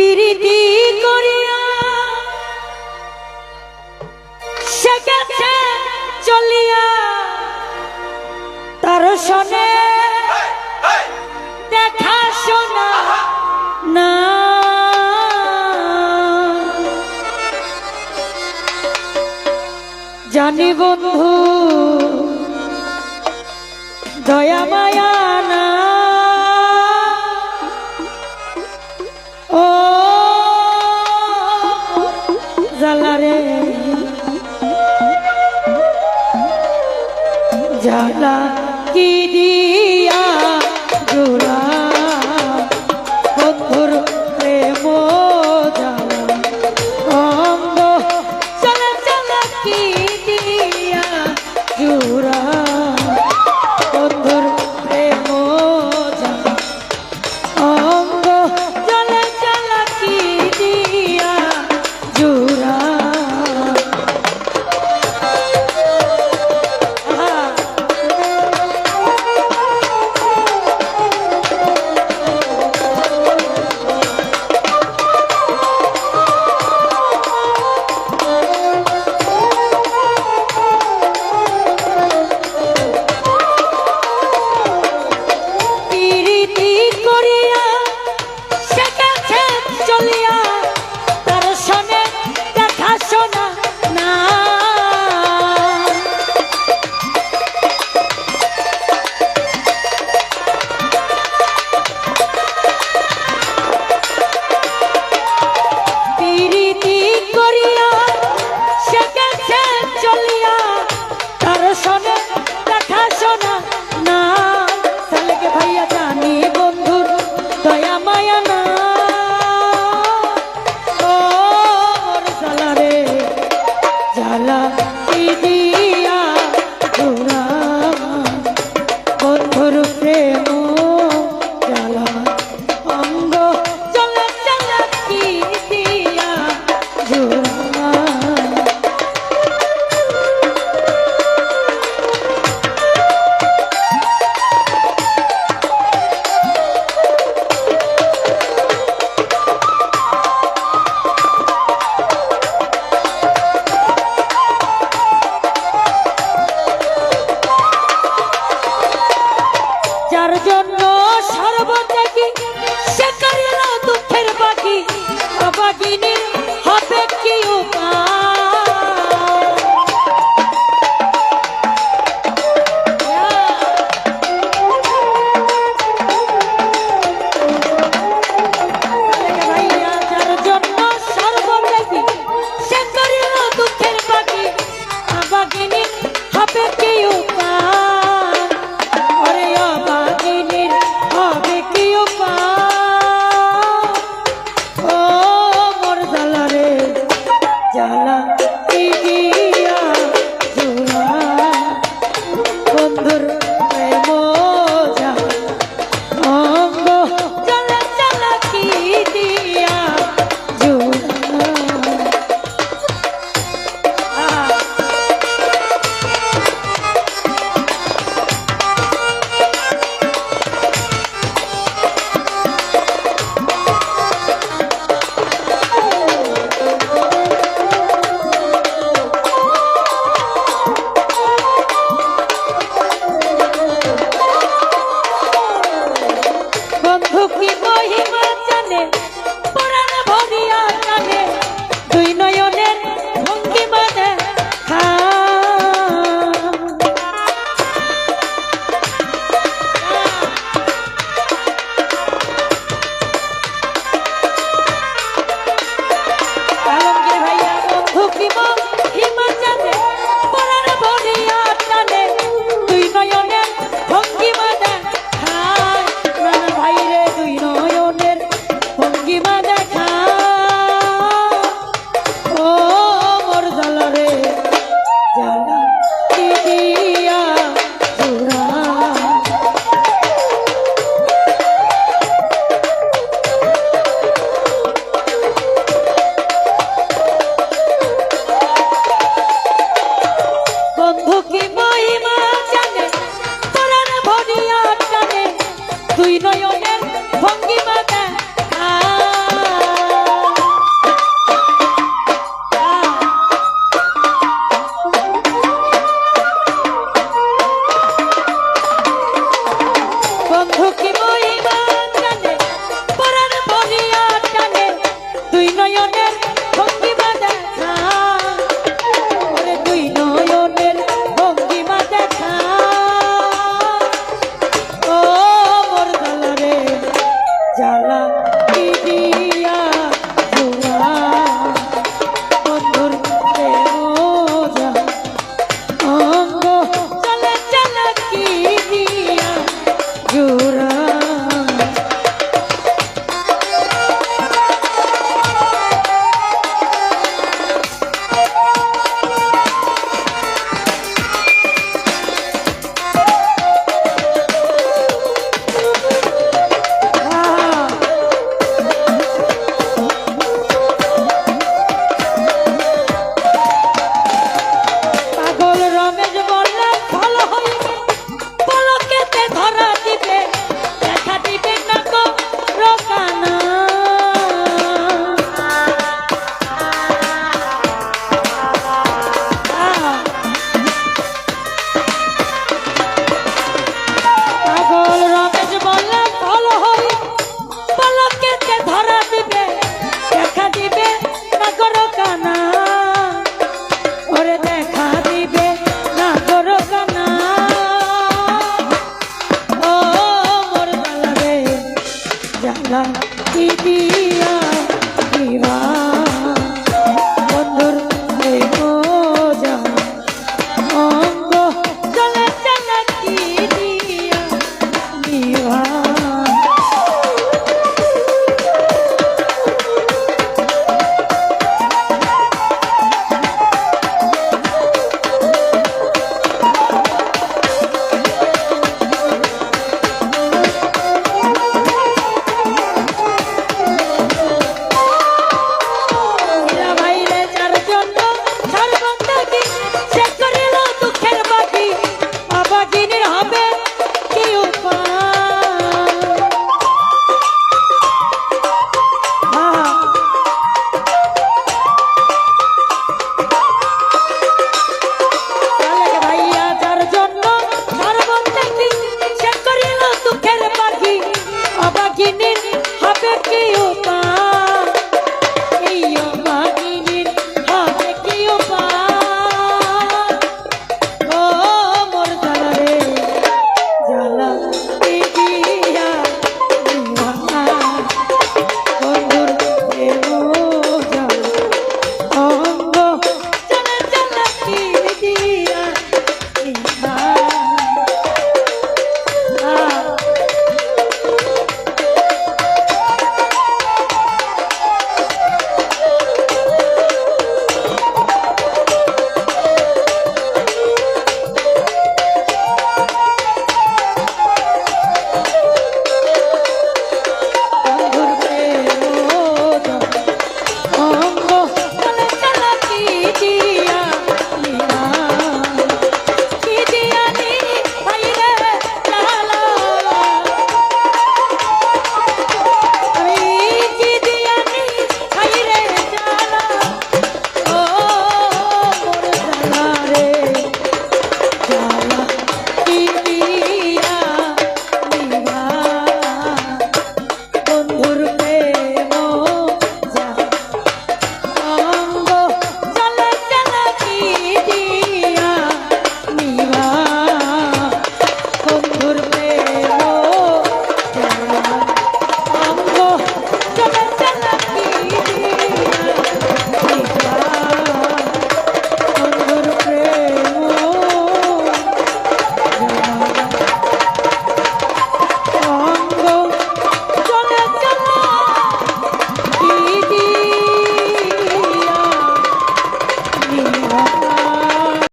পিরিতি করিয়া সে গেছে চলিয়া তার শোনে দেখা শোনা না। জানি বন্ধু, দয়া মায়া না জালা কি দিয়া প্রীতি করিয়া সে গেছে চলিয়া? তার শোনে না। তাহলে দয়া, মায়া না। জালা রে জালা দিদি গো সর্বত্যাগী সে কারিল দুঃখের বাকি অভাবিনীর your love.